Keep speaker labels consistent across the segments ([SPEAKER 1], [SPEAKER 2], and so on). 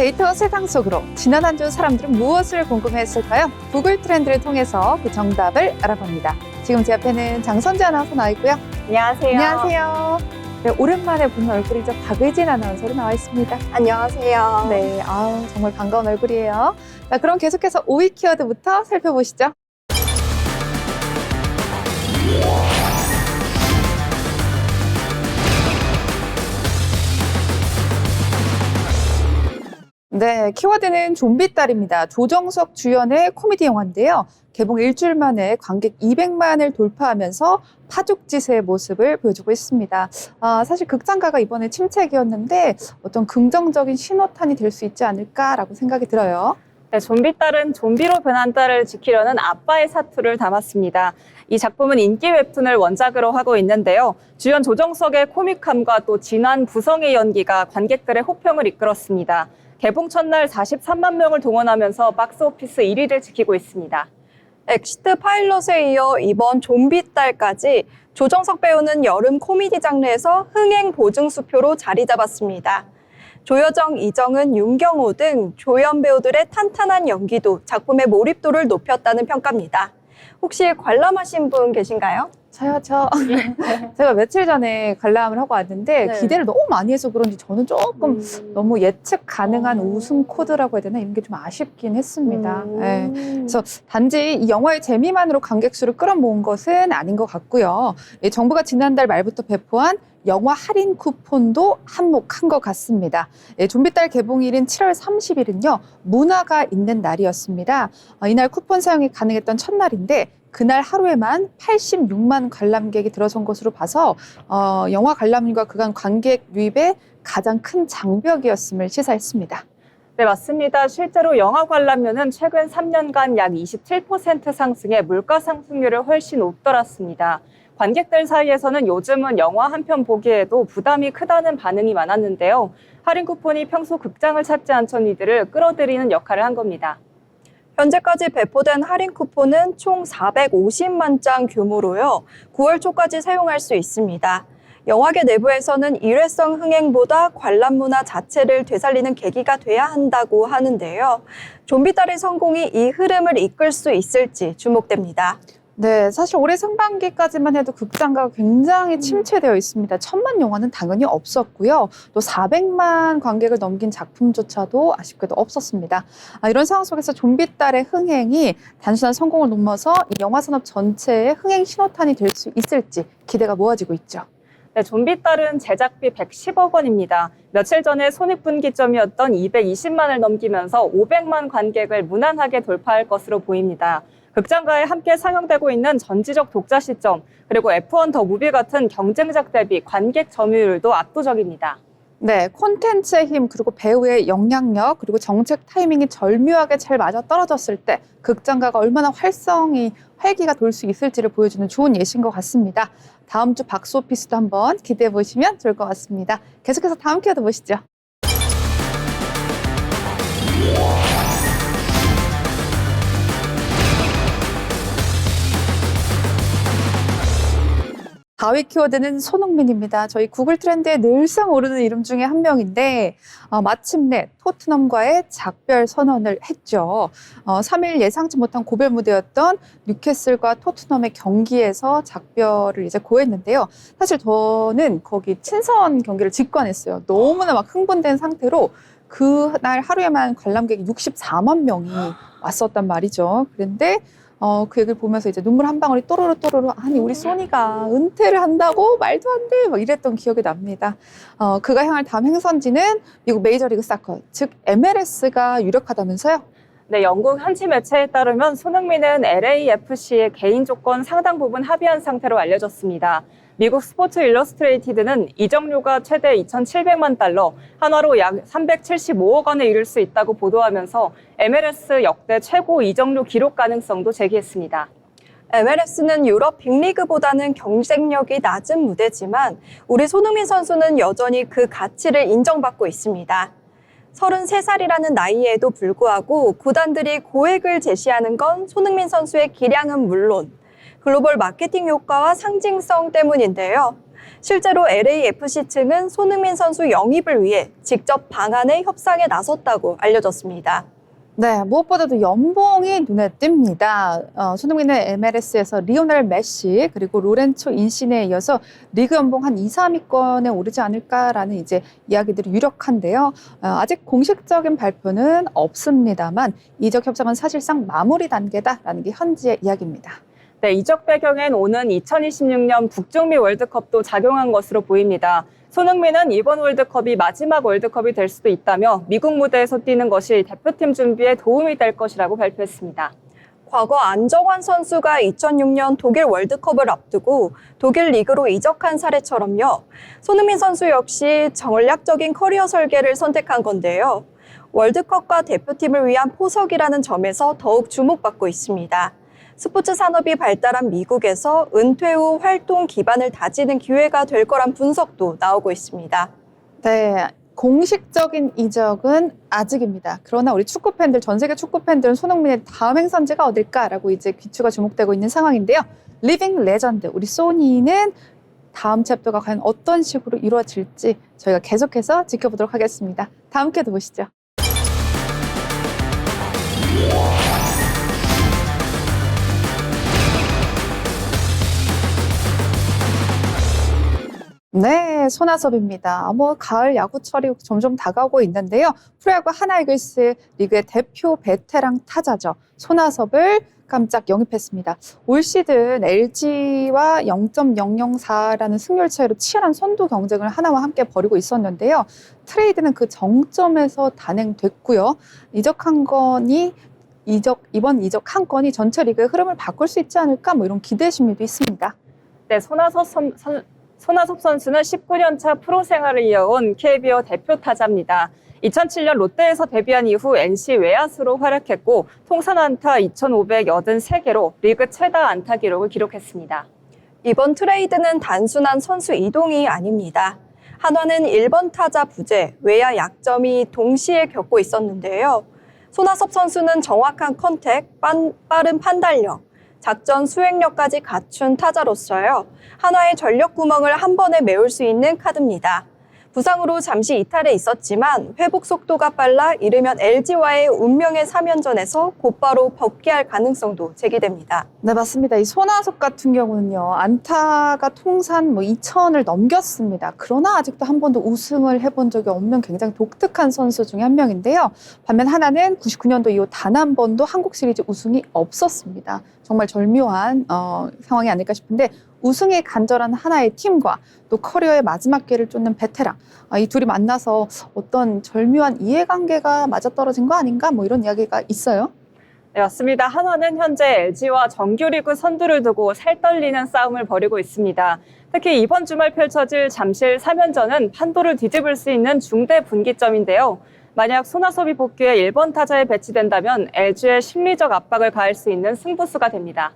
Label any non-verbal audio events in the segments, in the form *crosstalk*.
[SPEAKER 1] 데이터 세상 속으로 지난 한 주 사람들은 무엇을 궁금해했을까요? 구글 트렌드를 통해서 그 정답을 알아봅니다. 지금 제 앞에는 장선재 아나운서 나와 있고요.
[SPEAKER 2] 안녕하세요.
[SPEAKER 1] 안녕하세요. 네, 오랜만에 보는 얼굴이죠. 박의진 아나운서로 나와 있습니다.
[SPEAKER 2] 안녕하세요.
[SPEAKER 1] 네, 아우, 정말 반가운 얼굴이에요. 자, 그럼 계속해서 5위 키워드부터 살펴보시죠. 네, 키워드는 좀비 딸입니다. 조정석 주연의 코미디 영화인데요. 개봉 일주일 만에 관객 200만을 돌파하면서 파죽지세의 모습을 보여주고 있습니다. 아, 사실 극장가가 이번에 침체기였는데 어떤 긍정적인 신호탄이 될 수 있지 않을까라고 생각이 들어요.
[SPEAKER 2] 네, 좀비 딸은 좀비로 변한 딸을 지키려는 아빠의 사투를 담았습니다. 이 작품은 인기 웹툰을 원작으로 하고 있는데요. 주연 조정석의 코믹함과 또 진한 부성의 연기가 관객들의 호평을 이끌었습니다. 개봉 첫날 43만 명을 동원하면서 박스오피스 1위를 지키고 있습니다.
[SPEAKER 3] 엑시트 파일럿에 이어 이번 좀비 딸까지 조정석 배우는 여름 코미디 장르에서 흥행 보증 수표로 자리 잡았습니다. 조여정, 이정은, 윤경호 등 조연 배우들의 탄탄한 연기도 작품의 몰입도를 높였다는 평가입니다. 혹시 관람하신 분 계신가요?
[SPEAKER 1] 저요, 저. *laughs* 제가 며칠 전에 관람을 하고 왔는데
[SPEAKER 3] 네.
[SPEAKER 1] 기대를 너무 많이 해서 그런지 저는 조금 너무 예측 가능한
[SPEAKER 3] 어.
[SPEAKER 1] 우승 코드라고 해야 되나 이런 게 좀 아쉽긴 했습니다.
[SPEAKER 3] 음.
[SPEAKER 1] 네. 그래서 단지 이 영화의 재미만으로 관객 수를 끌어모은 것은 아닌 것 같고요. 이 정부가 지난달 말부터 배포한 영화 할인 쿠폰도 한몫한 것 같습니다. 예, 좀비딸 개봉일인 7월 30일은요, 문화가 있는 날이었습니다. 어, 이날 쿠폰 사용이 가능했던 첫날인데, 그날 하루에만 86만 관람객이 들어선 것으로 봐서 어, 영화 관람률과 그간 관객 유입의 가장 큰 장벽이었음을 시사했습니다.
[SPEAKER 2] 네, 맞습니다. 실제로 영화 관람료는 최근 3년간 약 27% 상승해 물가 상승률을 훨씬 웃돌았습니다. 관객들 사이에서는 요즘은 영화 한 편 보기에도 부담이 크다는 반응이 많았는데요. 할인 쿠폰이 평소 극장을 찾지 않던 이들을 끌어들이는 역할을 한 겁니다.
[SPEAKER 3] 현재까지 배포된 할인 쿠폰은 총 450만 장 규모로요. 9월 초까지 사용할 수 있습니다. 영화계 내부에서는 일회성 흥행보다 관람 문화 자체를 되살리는 계기가 돼야 한다고 하는데요. 좀비딸의 성공이 이 흐름을 이끌 수 있을지 주목됩니다.
[SPEAKER 1] 네, 사실 올해 상반기까지만 해도 극장가가 굉장히 침체되어 있습니다. 천만 영화는 당연히 없었고요. 또 400만 관객을 넘긴 작품조차도 아쉽게도 없었습니다. 아, 이런 상황 속에서 좀비딸의 흥행이 단순한 성공을 넘어서 이 영화 산업 전체의 흥행 신호탄이 될 수 있을지 기대가 모아지고 있죠.
[SPEAKER 2] 네, 좀비 딸은 제작비 110억 원입니다. 며칠 전에 손익분기점이었던 220만을 넘기면서 500만 관객을 무난하게 돌파할 것으로 보입니다. 극장가에 함께 상영되고 있는 전지적 독자 시점, 그리고 F1 더 무비 같은 경쟁작 대비 관객 점유율도 압도적입니다.
[SPEAKER 1] 네, 콘텐츠의 힘 그리고 배우의 영향력 그리고 정책 타이밍이 절묘하게 잘 맞아 떨어졌을 때 극장가가 얼마나 활성이 활기가 돌 수 있을지를 보여주는 좋은 예시인 것 같습니다. 다음 주 박스오피스도 한번 기대해 보시면 좋을 것 같습니다. 계속해서 다음 키워드 보시죠. 다위 키워드는 손흥민입니다. 저희 구글 트렌드에 늘상 오르는 이름 중에 한 명인데 어, 마침내 토트넘과의 작별 선언을 했죠. 어, 3일 예상치 못한 고별 무대였던 뉴캐슬과 토트넘의 경기에서 작별을 이제 고했는데요. 사실 저는 거기 친선 경기를 직관했어요. 너무나 막 흥분된 상태로 그날 하루에만 관람객이 64만 명이 왔었단 말이죠. 그런데 어, 그 얘기를 보면서 이제 눈물 한 방울이 또로로 또로로 아니 우리 소니가 은퇴를 한다고 말도 안 돼 막 이랬던 기억이 납니다. 어, 그가 향할 다음 행선지는 미국 메이저리그 사커 즉 MLS가 유력하다면서요?
[SPEAKER 2] 네, 영국 현지 매체에 따르면 손흥민은 LAFC의 개인 조건 상당 부분 합의한 상태로 알려졌습니다. 미국 스포츠 일러스트레이티드는 이적료가 최대 2,700만 달러, 한화로 약 375억 원에 이를 수 있다고 보도하면서 MLS 역대 최고 이적료 기록 가능성도 제기했습니다.
[SPEAKER 3] MLS는 유럽 빅리그보다는 경쟁력이 낮은 무대지만 우리 손흥민 선수는 여전히 그 가치를 인정받고 있습니다. 33살이라는 나이에도 불구하고 구단들이 고액을 제시하는 건 손흥민 선수의 기량은 물론 글로벌 마케팅 효과와 상징성 때문인데요. 실제로 LAFC 측은 손흥민 선수 영입을 위해 직접 방안의 협상에 나섰다고 알려졌습니다.
[SPEAKER 1] 네, 무엇보다도 연봉이 눈에 띕니다. 어, 손흥민은 MLS에서 리오넬 메시 그리고 로렌초 인시네에 이어서 리그 연봉 한 2, 3위권에 오르지 않을까라는 이제 이야기들이 유력한데요. 어, 아직 공식적인 발표는 없습니다만 이적 협상은 사실상 마무리 단계다라는 게 현지의 이야기입니다.
[SPEAKER 2] 네, 이적 배경엔 오는 2026년 북중미 월드컵도 작용한 것으로 보입니다. 손흥민은 이번 월드컵이 마지막 월드컵이 될 수도 있다며 미국 무대에서 뛰는 것이 대표팀 준비에 도움이 될 것이라고 발표했습니다.
[SPEAKER 3] 과거 안정환 선수가 2006년 독일 월드컵을 앞두고 독일 리그로 이적한 사례처럼요. 손흥민 선수 역시 전략적인 커리어 설계를 선택한 건데요. 월드컵과 대표팀을 위한 포석이라는 점에서 더욱 주목받고 있습니다. 스포츠 산업이 발달한 미국에서 은퇴 후 활동 기반을 다지는 기회가 될 거란 분석도 나오고 있습니다.
[SPEAKER 1] 네. 공식적인 이적은 아직입니다. 그러나 우리 축구 팬들, 전 세계 축구 팬들은 손흥민의 다음 행선지가 어딜까라고 이제 귀추가 주목되고 있는 상황인데요. 리빙 레전드, 우리 소니는 다음 챕터가 과연 어떤 식으로 이루어질지 저희가 계속해서 지켜보도록 하겠습니다. 다음 쾌도 보시죠. 네, 손아섭입니다. 뭐 가을 야구철이 점점 다가오고 있는데요. 프로야구 하나이글스 리그의 대표 베테랑 타자죠. 손아섭을 깜짝 영입했습니다. 올 시즌 LG와 0.004라는 승률 차이로 치열한 선두 경쟁을 하나와 함께 벌이고 있었는데요. 트레이드는 그 정점에서 단행됐고요. 이적한 건이 이적 이번 이적 한 건이 전체 리그의 흐름을 바꿀 수 있지 않을까 뭐 이런 기대 심리도 있습니다.
[SPEAKER 2] 네, 손아섭, 선, 선, 손아섭 선수는 19년 차 프로 생활을 이어온 KBO 대표 타자입니다. 2007년 롯데에서 데뷔한 이후 NC 외야수로 활약했고 통산 안타 2,583개로 리그 최다 안타 기록을 기록했습니다.
[SPEAKER 3] 이번 트레이드는 단순한 선수 이동이 아닙니다. 한화는 1번 타자 부재, 외야 약점이 동시에 겪고 있었는데요. 손아섭 선수는 정확한 컨택, 빤- 빠른 판단력, 작전 수행력까지 갖춘 타자로서요. 한화의 전력 구멍을 한 번에 메울 수 있는 카드입니다. 부상으로 잠시 이탈해 있었지만 회복 속도가 빨라 이르면 LG와의 운명의 3연전에서 곧바로 복귀할 가능성도 제기됩니다.
[SPEAKER 1] 네, 맞습니다. 이 손아섭 같은 경우는요, 안타가 통산 뭐 2천을 넘겼습니다. 그러나 아직도 한 번도 우승을 해본 적이 없는 굉장히 독특한 선수 중에 한 명인데요. 반면 하나는 99년도 이후 단 한 번도 한국 시리즈 우승이 없었습니다. 정말 절묘한 어, 상황이 아닐까 싶은데 우승에 간절한 하나의 팀과 또 커리어의 마지막 기회를 쫓는 베테랑 아, 이 둘이 만나서 어떤 절묘한 이해관계가 맞아떨어진 거 아닌가 뭐 이런 이야기가 있어요.
[SPEAKER 2] 네, 맞습니다. 한화는 현재 LG와 정규리그 선두를 두고 살떨리는 싸움을 벌이고 있습니다. 특히 이번 주말 펼쳐질 잠실 3연전은 판도를 뒤집을 수 있는 중대 분기점인데요. 만약 손아섭이 복귀해 1번 타자에 배치된다면 LG의 심리적 압박을 가할 수 있는 승부수가 됩니다.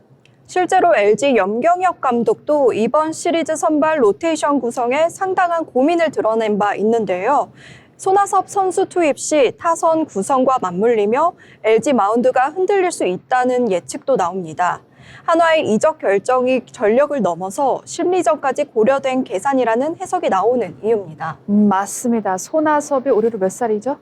[SPEAKER 3] 실제로 LG 염경엽 감독도 이번 시리즈 선발 로테이션 구성에 상당한 고민을 드러낸 바 있는데요. 손아섭 선수 투입 시 타선 구성과 맞물리며 LG 마운드가 흔들릴 수 있다는 예측도 나옵니다. 한화의 이적 결정이 전력을 넘어서 심리적까지 고려된 계산이라는 해석이 나오는 이유입니다.
[SPEAKER 1] 음, 맞습니다. 손아섭이 올해로 몇 살이죠?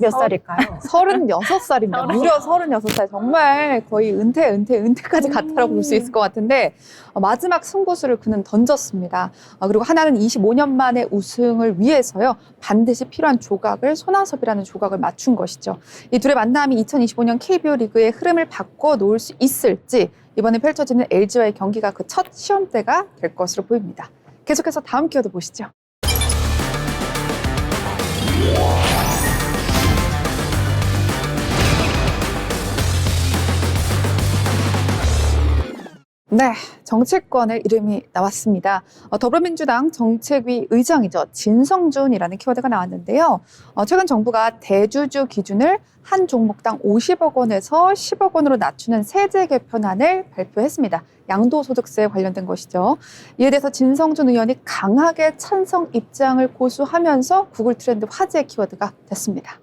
[SPEAKER 3] 몇
[SPEAKER 2] 서-
[SPEAKER 3] 살일까요? *laughs*
[SPEAKER 1] 36살입니다. 무려 36살. 정말 거의 은퇴, 은퇴, 은퇴까지 갔다라고 볼 수 있을 것 같은데, 어, 마지막 승부수를 그는 던졌습니다. 어, 그리고 하나는 25년 만에 우승을 위해서요, 반드시 필요한 조각을, 손아섭이라는 조각을 맞춘 것이죠. 이 둘의 만남이 2025년 KBO 리그의 흐름을 바꿔 놓을 수 있을지, 이번에 펼쳐지는 LG와의 경기가 그 첫 시험대가 될 것으로 보입니다. 계속해서 다음 키워드 보시죠. 네, 정치권의 이름이 나왔습니다. 어, 더불어민주당 정책위 의장이죠. 진성준이라는 키워드가 나왔는데요. 어, 최근 정부가 대주주 기준을 한 종목당 50억 원에서 10억 원으로 낮추는 세제 개편안을 발표했습니다. 양도소득세에 관련된 것이죠. 이에 대해서 진성준 의원이 강하게 찬성 입장을 고수하면서 구글 트렌드 화제 키워드가 됐습니다.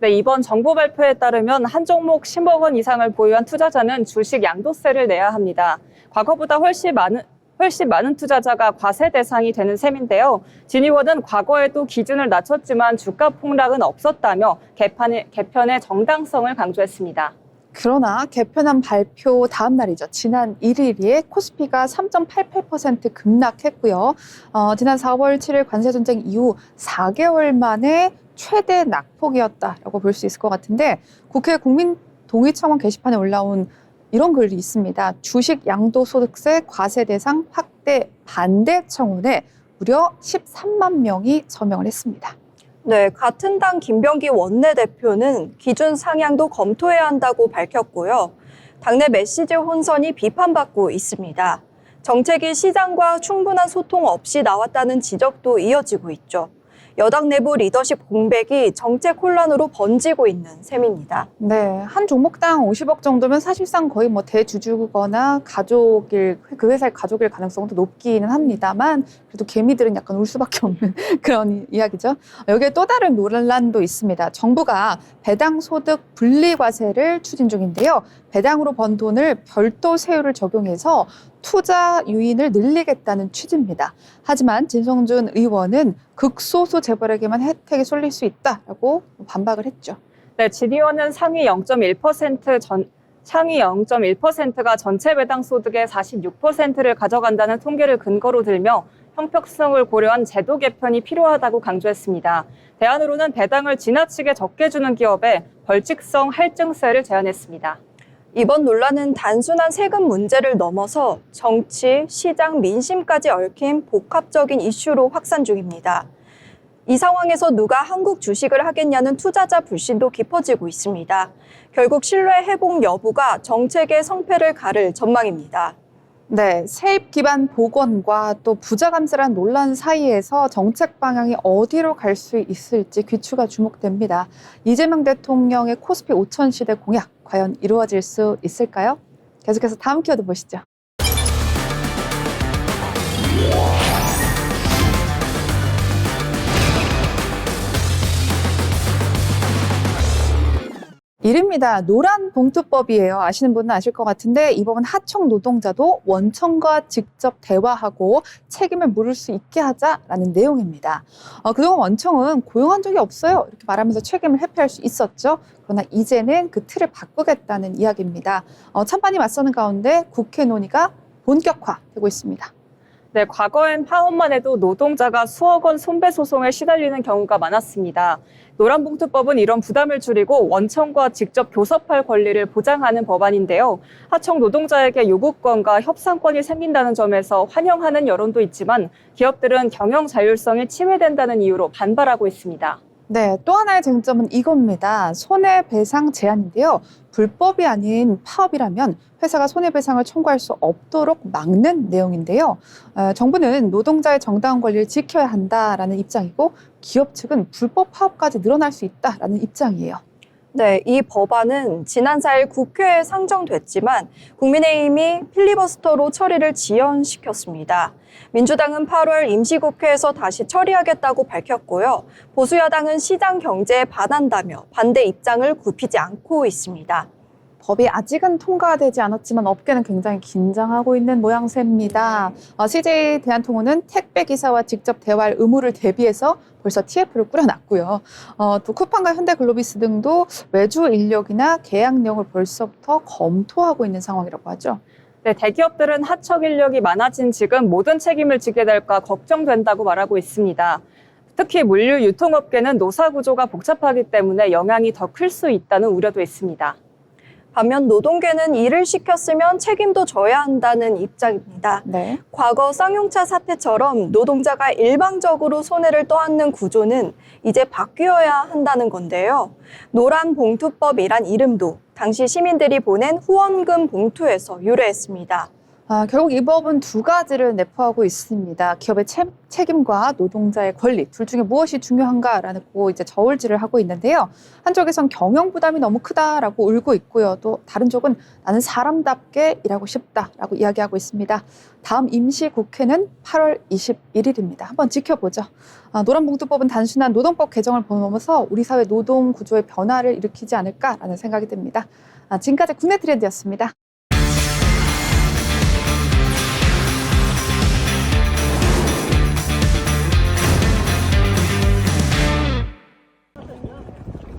[SPEAKER 2] 네, 이번 정부 발표에 따르면 한 종목 10억 원 이상을 보유한 투자자는 주식 양도세를 내야 합니다. 과거보다 훨씬 많은 훨씬 많은 투자자가 과세 대상이 되는 셈인데요. 진의원은 과거에도 기준을 낮췄지만 주가 폭락은 없었다며 개편의, 개편의 정당성을 강조했습니다.
[SPEAKER 1] 그러나 개편안 발표 다음 날이죠. 지난 1일에 코스피가 3.88% 급락했고요. 어, 지난 4월 7일 관세 전쟁 이후 4개월 만에 최대 낙폭이었다라고 볼 수 있을 것 같은데 국회 국민 동의 청원 게시판에 올라온 이런 글이 있습니다. 주식 양도소득세 과세 대상 확대 반대 청원에 무려 13만 명이 서명을 했습니다.
[SPEAKER 3] 네, 같은 당 김병기 원내대표는 기준 상향도 검토해야 한다고 밝혔고요. 당내 메시지 혼선이 비판받고 있습니다. 정책이 시장과 충분한 소통 없이 나왔다는 지적도 이어지고 있죠. 여당 내부 리더십 공백이 정책 혼란으로 번지고 있는 셈입니다.
[SPEAKER 1] 네, 한 종목당 50억 정도면 사실상 거의 뭐 대주주거나 가족일 그 회사의 가족일 가능성도 높기는 합니다만 그래도 개미들은 약간 울 수밖에 없는 *laughs* 그런 이야기죠. 여기에 또 다른 논란도 있습니다. 정부가 배당 소득 분리 과세를 추진 중인데요. 배당으로 번 돈을 별도 세율을 적용해서 투자 유인을 늘리겠다는 취지입니다. 하지만 진성준 의원은 극소수 재벌에게만 혜택이 쏠릴 수 있다라고 반박을 했죠.
[SPEAKER 2] 네, 진 의원은 상위 0.1% 전, 상위 0.1%가 전체 배당 소득의 46%를 가져간다는 통계를 근거로 들며 형평성을 고려한 제도 개편이 필요하다고 강조했습니다. 대안으로는 배당을 지나치게 적게 주는 기업에 벌칙성 할증세를 제안했습니다.
[SPEAKER 3] 이번 논란은 단순한 세금 문제를 넘어서 정치, 시장, 민심까지 얽힌 복합적인 이슈로 확산 중입니다. 이 상황에서 누가 한국 주식을 하겠냐는 투자자 불신도 깊어지고 있습니다. 결국 신뢰 회복 여부가 정책의 성패를 가를 전망입니다.
[SPEAKER 1] 네, 세입 기반 복원과 또 부자 감세란 논란 사이에서 정책 방향이 어디로 갈 수 있을지 귀추가 주목됩니다. 이재명 대통령의 코스피 5천 시대 공약 과연 이루어질 수 있을까요? 계속해서 다음 키워드 보시죠. 이릅니다. 노란 봉투법이에요. 아시는 분은 아실 것 같은데 이 법은 하청 노동자도 원청과 직접 대화하고 책임을 물을 수 있게 하자라는 내용입니다. 어, 그동안 원청은 고용한 적이 없어요. 이렇게 말하면서 책임을 회피할 수 있었죠. 그러나 이제는 그 틀을 바꾸겠다는 이야기입니다. 어, 찬반이 맞서는 가운데 국회 논의가 본격화되고 있습니다.
[SPEAKER 2] 네, 과거엔 파업만 해도 노동자가 수억 원 손배 소송에 시달리는 경우가 많았습니다. 노란봉투법은 이런 부담을 줄이고 원청과 직접 교섭할 권리를 보장하는 법안인데요. 하청 노동자에게 요구권과 협상권이 생긴다는 점에서 환영하는 여론도 있지만 기업들은 경영 자율성이 침해된다는 이유로 반발하고 있습니다.
[SPEAKER 1] 네, 또 하나의 쟁점은 이겁니다. 손해배상 제한인데요. 불법이 아닌 파업이라면 회사가 손해배상을 청구할 수 없도록 막는 내용인데요. 어, 정부는 노동자의 정당한 권리를 지켜야 한다라는 입장이고 기업 측은 불법 파업까지 늘어날 수 있다라는 입장이에요.
[SPEAKER 3] 네, 이 법안은 지난 4일 국회에 상정됐지만 국민의힘이 필리버스터로 처리를 지연시켰습니다. 민주당은 8월 임시국회에서 다시 처리하겠다고 밝혔고요. 보수야당은 시장 경제에 반한다며 반대 입장을 굽히지 않고 있습니다.
[SPEAKER 1] 법이 아직은 통과되지 않았지만 업계는 굉장히 긴장하고 있는 모양새입니다. 어, CJ 대한통운은 택배 기사와 직접 대화할 의무를 대비해서 벌써 TF를 꾸려놨고요. 어, 또 쿠팡과 현대글로비스 등도 외주 인력이나 계약령을 벌써부터 검토하고 있는 상황이라고 하죠.
[SPEAKER 2] 네, 대기업들은 하청 인력이 많아진 지금 모든 책임을 지게 될까 걱정된다고 말하고 있습니다. 특히 물류 유통업계는 노사 구조가 복잡하기 때문에 영향이 더 클 수 있다는 우려도 있습니다.
[SPEAKER 3] 반면 노동계는 일을 시켰으면 책임도 져야 한다는 입장입니다.
[SPEAKER 1] 네.
[SPEAKER 3] 과거 쌍용차 사태처럼 노동자가 일방적으로 손해를 떠안는 구조는 이제 바뀌어야 한다는 건데요. 노란 봉투법이란 이름도 당시 시민들이 보낸 후원금 봉투에서 유래했습니다.
[SPEAKER 1] 아, 결국 이 법은 두 가지를 내포하고 있습니다. 기업의 채- 책임과 노동자의 권리 둘 중에 무엇이 중요한가라는 고 이제 저울질을 하고 있는데요. 한쪽에선 경영 부담이 너무 크다라고 울고 있고요. 또 다른 쪽은 나는 사람답게 일하고 싶다라고 이야기하고 있습니다. 다음 임시국회는 8월 21일입니다. 한번 지켜보죠. 아, 노란봉투법은 단순한 노동법 개정을 넘어서 우리 사회 노동 구조의 변화를 일으키지 않을까라는 생각이 듭니다. 아, 지금까지 국내 트렌드였습니다.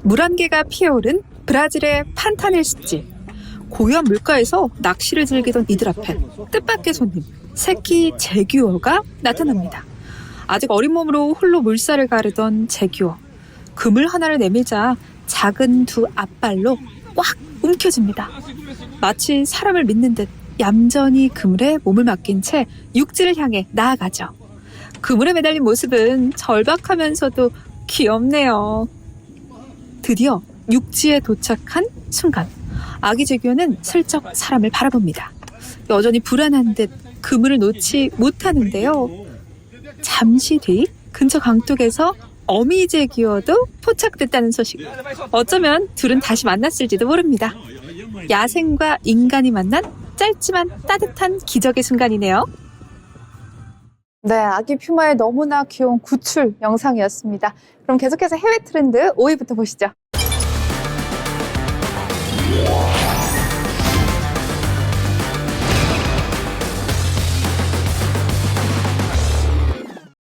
[SPEAKER 1] 물안개가 피어오른 브라질의 판타넬 습지. 고요한 물가에서 낚시를 즐기던 이들 앞에 뜻밖의 손님, 새끼 제규어가 나타납니다. 아직 어린 몸으로 홀로 물살을 가르던 제규어. 그물 하나를 내밀자 작은 두 앞발로 꽉 움켜집니다. 마치 사람을 믿는 듯 얌전히 그물에 몸을 맡긴 채 육지를 향해 나아가죠. 그물에 매달린 모습은 절박하면서도 귀엽네요. 드디어 육지에 도착한 순간 아기 제규어는 슬쩍 사람을 바라봅니다. 여전히 불안한 듯 그물을 놓지 못하는데요. 잠시 뒤 근처 강둑에서 어미 제규어도 포착됐다는 소식. 어쩌면 둘은 다시 만났을지도 모릅니다. 야생과 인간이 만난 짧지만 따뜻한 기적의 순간이네요. 네, 아기 퓨마의 너무나 귀여운 구출 영상이었습니다. 그럼 계속해서 해외 트렌드 5위부터 보시죠.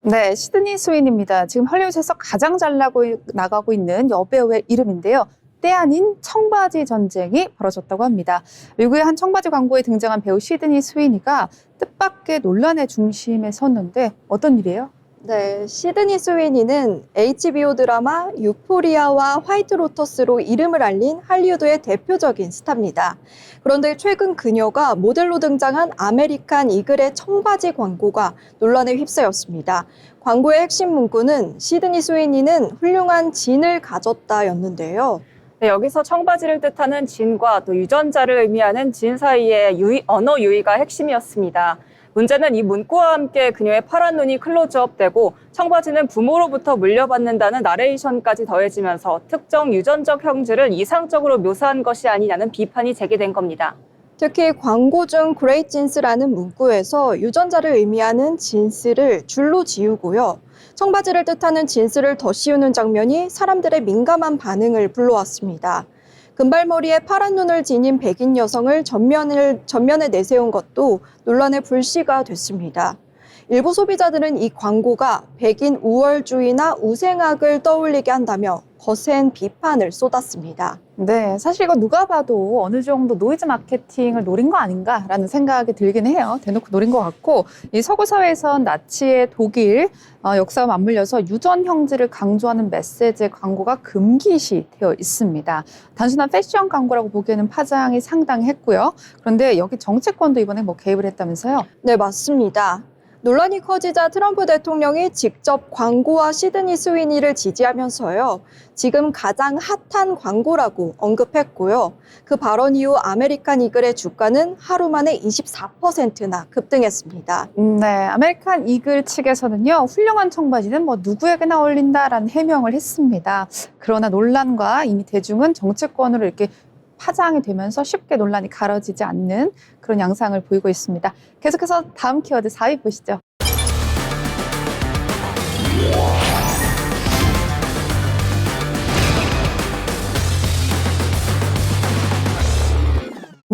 [SPEAKER 1] 네, 시드니 스윈입니다. 지금 헐리우드에서 가장 잘 나고, 나가고 있는 여배우의 이름인데요. 때 아닌 청바지 전쟁이 벌어졌다고 합니다. 미국의 한 청바지 광고에 등장한 배우 시드니 스위니가 뜻밖의 논란의 중심에 섰는데 어떤 일이에요?
[SPEAKER 3] 네, 시드니 스위니는 HBO 드라마 유포리아와 화이트 로터스로 이름을 알린 할리우드의 대표적인 스타입니다. 그런데 최근 그녀가 모델로 등장한 아메리칸 이글의 청바지 광고가 논란에 휩싸였습니다. 광고의 핵심 문구는 시드니 스위니는 훌륭한 진을 가졌다였는데요.
[SPEAKER 2] 네, 여기서 청바지를 뜻하는 진과 또 유전자를 의미하는 진 사이의 유의- 언어 유의가 핵심이었습니다. 문제는 이 문구와 함께 그녀의 파란 눈이 클로즈업되고 청바지는 부모로부터 물려받는다는 나레이션까지 더해지면서 특정 유전적 형질을 이상적으로 묘사한 것이 아니냐는 비판이 제기된 겁니다.
[SPEAKER 3] 특히 광고 중 그레이트 진스라는 문구에서 유전자를 의미하는 진스를 줄로 지우고요. 청바지를 뜻하는 진스를 더 씌우는 장면이 사람들의 민감한 반응을 불러왔습니다. 금발머리에 파란 눈을 지닌 백인 여성을 전면을, 전면에 내세운 것도 논란의 불씨가 됐습니다. 일부 소비자들은 이 광고가 백인 우월주의나 우생학을 떠올리게 한다며 거센 비판을 쏟았습니다.
[SPEAKER 1] 네, 사실 이거 누가 봐도 어느 정도 노이즈 마케팅을 노린 거 아닌가라는 생각이 들긴 해요. 대놓고 노린 것 같고, 이 서구 사회에선 나치의 독일 어, 역사와 맞물려서 유전 형질을 강조하는 메시지 광고가 금기시 되어 있습니다. 단순한 패션 광고라고 보기에는 파장이 상당히 했고요. 그런데 여기 정치권도 이번에 뭐 개입을 했다면서요?
[SPEAKER 3] 네, 맞습니다. 논란이 커지자 트럼프 대통령이 직접 광고와 시드니 스위니를 지지하면서요. 지금 가장 핫한 광고라고 언급했고요. 그 발언 이후 아메리칸 이글의 주가는 하루 만에 24%나 급등했습니다.
[SPEAKER 1] 음, 네, 아메리칸 이글 측에서는요, 훌륭한 청바지는 뭐 누구에게나 어울린다라는 해명을 했습니다. 그러나 논란과 이미 대중은 정치권으로 이렇게 파장이 되면서 쉽게 논란이 가려지지 않는 그런 양상을 보이고 있습니다. 계속해서 다음 키워드 4위 보시죠.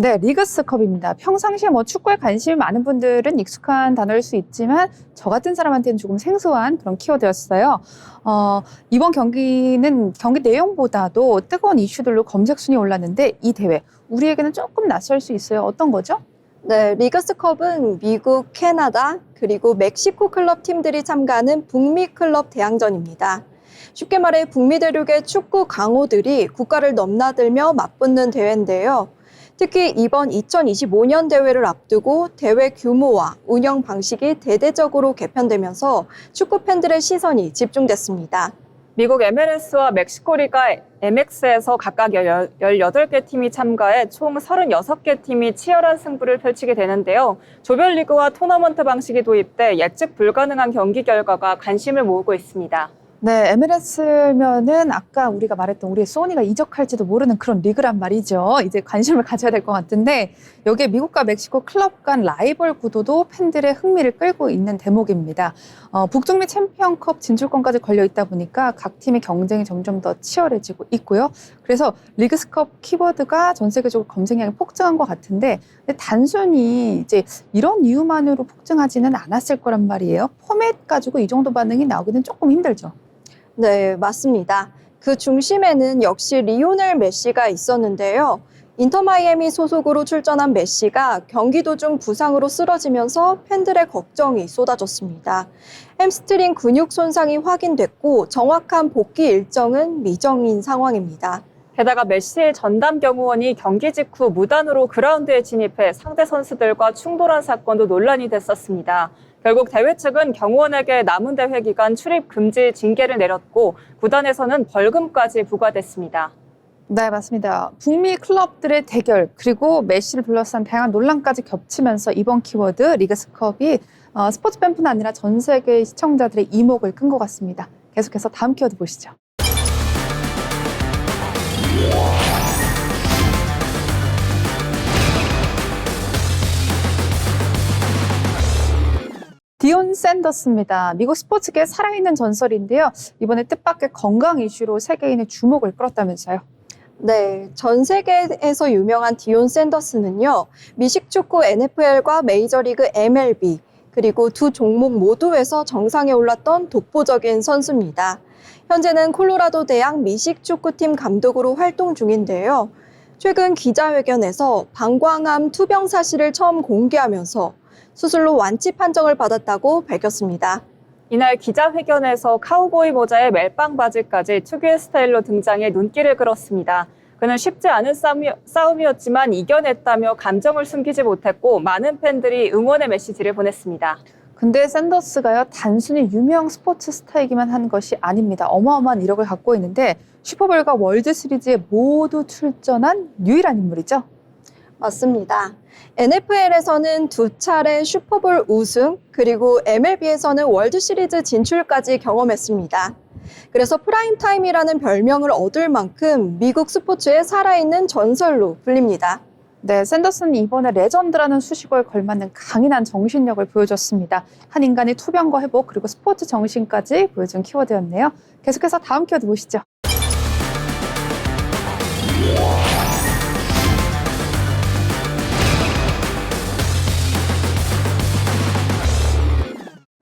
[SPEAKER 1] 네, 리그스 컵입니다. 평상시에 뭐 축구에 관심이 많은 분들은 익숙한 단어일 수 있지만 저 같은 사람한테는 조금 생소한 그런 키워드였어요. 어, 이번 경기는 경기 내용보다도 뜨거운 이슈들로 검색 순위 올랐는데 이 대회 우리에게는 조금 낯설 수 있어요. 어떤 거죠?
[SPEAKER 3] 네, 리그스컵은 미국, 캐나다, 그리고 멕시코 클럽 팀들이 참가하는 북미 클럽 대항전입니다. 쉽게 말해 북미 대륙의 축구 강호들이 국가를 넘나들며 맞붙는 대회인데요. 특히 이번 2025년 대회를 앞두고 대회 규모와 운영 방식이 대대적으로 개편되면서 축구 팬들의 시선이 집중됐습니다.
[SPEAKER 2] 미국 MLS와 멕시코 리가 MX에서 각각 18개 팀이 참가해 총 36개 팀이 치열한 승부를 펼치게 되는데요. 조별리그와 토너먼트 방식이 도입돼 예측 불가능한 경기 결과가 관심을 모으고 있습니다.
[SPEAKER 1] 네, MLS면은 아까 우리가 말했던 우리의 소니가 이적할지도 모르는 그런 리그란 말이죠. 이제 관심을 가져야 될 것 같은데 여기에 미국과 멕시코 클럽 간 라이벌 구도도 팬들의 흥미를 끌고 있는 대목입니다. 어, 북중미 챔피언컵 진출권까지 걸려 있다 보니까 각 팀의 경쟁이 점점 더 치열해지고 있고요. 그래서 리그스컵 키워드가 전 세계적으로 검색량이 폭증한 것 같은데 단순히 이제 이런 이유만으로 폭증하지는 않았을 거란 말이에요. 포맷 가지고 이 정도 반응이 나오기는 조금 힘들죠.
[SPEAKER 3] 네, 맞습니다. 그 중심에는 역시 리오넬 메시가 있었는데요. 인터 마이애미 소속으로 출전한 메시가 경기 도중 부상으로 쓰러지면서 팬들의 걱정이 쏟아졌습니다. 햄스트링 근육 손상이 확인됐고 정확한 복귀 일정은 미정인 상황입니다.
[SPEAKER 2] 게다가 메시의 전담 경호원이 경기 직후 무단으로 그라운드에 진입해 상대 선수들과 충돌한 사건도 논란이 됐었습니다. 결국 대회 측은 경호원에게 남은 대회 기간 출입 금지 징계를 내렸고 구단에서는 벌금까지 부과됐습니다.
[SPEAKER 1] 네, 맞습니다. 북미 클럽들의 대결 그리고 메시를 둘러싼 다양한 논란까지 겹치면서 이번 키워드 리그스컵이 어, 스포츠 팬뿐 아니라 전 세계 시청자들의 이목을 끈 것 같습니다. 계속해서 다음 키워드 보시죠. 디온 샌더스입니다. 미국 스포츠계 살아있는 전설인데요. 이번에 뜻밖의 건강 이슈로 세계인의 주목을 끌었다면서요.
[SPEAKER 3] 네, 전 세계에서 유명한 디온 샌더스는요, 미식축구 NFL과 메이저리그 MLB, 그리고 두 종목 모두에서 정상에 올랐던 독보적인 선수입니다. 현재는 콜로라도 대학 미식 축구팀 감독으로 활동 중인데요. 최근 기자회견에서 방광암 투병 사실을 처음 공개하면서 수술로 완치 판정을 받았다고 밝혔습니다.
[SPEAKER 2] 이날 기자회견에서 카우보이 모자에 멜빵 바지까지 특유의 스타일로 등장해 눈길을 끌었습니다. 그는 쉽지 않은 싸움이, 싸움이었지만 이겨냈다며 감정을 숨기지 못했고 많은 팬들이 응원의 메시지를 보냈습니다.
[SPEAKER 1] 근데 샌더스가요 단순히 유명 스포츠 스타이기만 한 것이 아닙니다. 어마어마한 이력을 갖고 있는데 슈퍼볼과 월드 시리즈에 모두 출전한 유일한 인물이죠.
[SPEAKER 3] 맞습니다. NFL에서는 두 차례 슈퍼볼 우승, 그리고 MLB에서는 월드 시리즈 진출까지 경험했습니다. 그래서 프라임타임이라는 별명을 얻을 만큼 미국 스포츠에 살아있는 전설로 불립니다.
[SPEAKER 1] 네, 샌더스는 이번에 레전드라는 수식어에 걸맞는 강인한 정신력을 보여줬습니다. 한 인간의 투병과 회복 그리고 스포츠 정신까지 보여준 키워드였네요. 계속해서 다음 키워드 보시죠.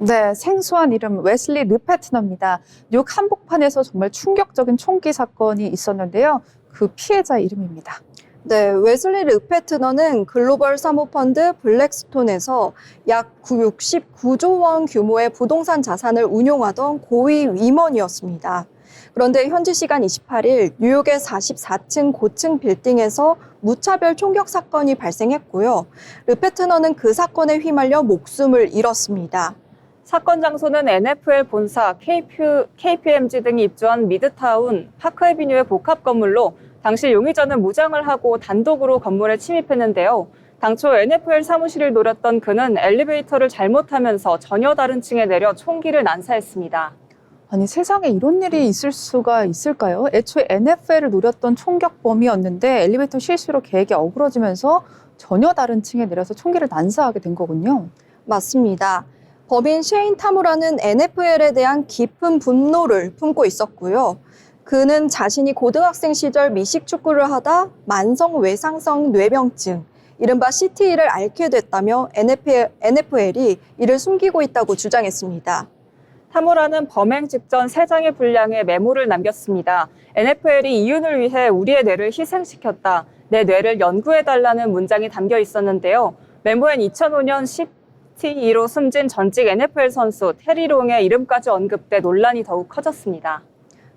[SPEAKER 1] 네, 생소한 이름 웨슬리 르페트너입니다. 뉴욕 한복판에서 정말 충격적인 총기 사건이 있었는데요. 그 피해자 이름입니다.
[SPEAKER 3] 네, 웨슬리 르페트너는 글로벌 사모펀드 블랙스톤에서 약 69조 원 규모의 부동산 자산을 운용하던 고위 임원이었습니다. 그런데 현지 시간 28일 뉴욕의 44층 고층 빌딩에서 무차별 총격 사건이 발생했고요. 르페트너는 그 사건에 휘말려 목숨을 잃었습니다.
[SPEAKER 2] 사건 장소는 NFL 본사, KP, KPMG 등이 입주한 미드타운 파크에비뉴의 복합 건물로 당시 용의자는 무장을 하고 단독으로 건물에 침입했는데요. 당초 NFL 사무실을 노렸던 그는 엘리베이터를 잘못하면서 전혀 다른 층에 내려 총기를 난사했습니다.
[SPEAKER 1] 아니 세상에 이런 일이 있을 수가 있을까요? 애초에 NFL을 노렸던 총격범이었는데 엘리베이터 실수로 계획이 어그러지면서 전혀 다른 층에 내려서 총기를 난사하게 된 거군요.
[SPEAKER 3] 맞습니다. 법인 셰인 타무라는 NFL에 대한 깊은 분노를 품고 있었고요. 그는 자신이 고등학생 시절 미식 축구를 하다 만성 외상성 뇌병증, 이른바 CTE를 앓게 됐다며 NFL, NFL이 이를 숨기고 있다고 주장했습니다.
[SPEAKER 2] 타무라는 범행 직전 세 장의 분량의 메모를 남겼습니다. NFL이 이윤을 위해 우리의 뇌를 희생시켰다. 내 뇌를 연구해달라는 문장이 담겨 있었는데요. 메모엔 2005년 CTE로 숨진 전직 NFL 선수 테리롱의 이름까지 언급돼 논란이 더욱 커졌습니다.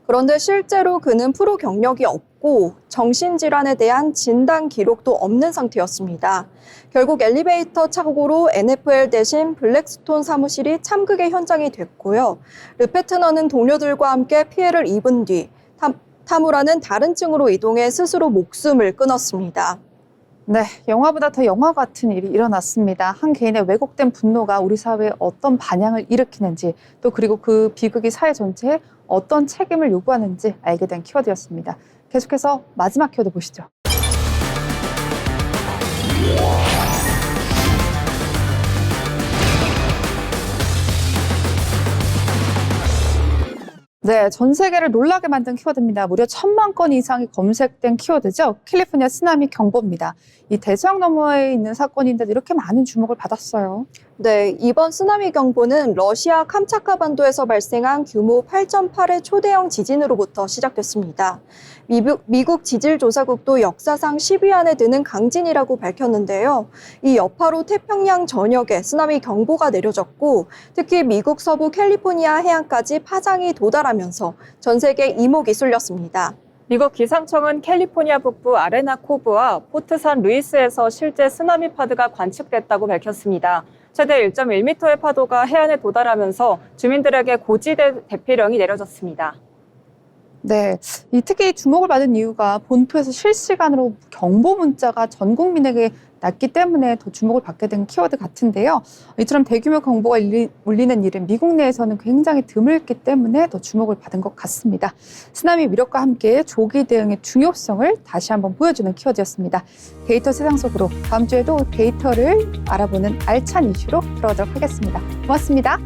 [SPEAKER 3] 그런데 실제로 그는 프로 경력이 없고 정신질환에 대한 진단 기록도 없는 상태였습니다. 결국 엘리베이터 착오로 NFL 대신 블랙스톤 사무실이 참극의 현장이 됐고요. 르페트너는 동료들과 함께 피해를 입은 뒤 타, 타무라는 다른 층으로 이동해 스스로 목숨을 끊었습니다.
[SPEAKER 1] 네, 영화보다 더 영화 같은 일이 일어났습니다. 한 개인의 왜곡된 분노가 우리 사회에 어떤 반향을 일으키는지 또 그리고 그 비극이 사회 전체에 어떤 책임을 요구하는지 알게 된 키워드였습니다. 계속해서 마지막 키워드 보시죠. 네, 전 세계를 놀라게 만든 키워드입니다. 무려 천만 건 이상이 검색된 키워드죠. 캘리포니아 쓰나미 경보입니다. 이 대서양 너머에 있는 사건인데도 이렇게 많은 주목을 받았어요.
[SPEAKER 3] 네, 이번 쓰나미 경보는 러시아 캄차카 반도에서 발생한 규모 8.8의 초대형 지진으로부터 시작됐습니다. 미국, 미국 지질조사국도 역사상 10위 안에 드는 강진이라고 밝혔는데요. 이 여파로 태평양 전역에 쓰나미 경보가 내려졌고 특히 미국 서부 캘리포니아 해안까지 파장이 도달하면서 전 세계 이목이 쏠렸습니다.
[SPEAKER 2] 미국 기상청은 캘리포니아 북부 아레나 코브와 포트산 루이스에서 실제 쓰나미 파드가 관측됐다고 밝혔습니다. 최대 1.1m의 파도가 해안에 도달하면서 주민들에게 고지대 대피령이 내려졌습니다.
[SPEAKER 1] 네, 이 특히 주목을 받은 이유가 본토에서 실시간으로 경보 문자가 전 국민에게 났기 때문에 더 주목을 받게 된 키워드 같은데요. 이처럼 대규모 경보가 울리는 일은 미국 내에서는 굉장히 드물기 때문에 더 주목을 받은 것 같습니다. 쓰나미 위력과 함께 조기 대응의 중요성을 다시 한번 보여주는 키워드였습니다. 데이터 세상 속으로 다음 주에도 데이터를 알아보는 알찬 이슈로 돌아오도록 하겠습니다. 고맙습니다.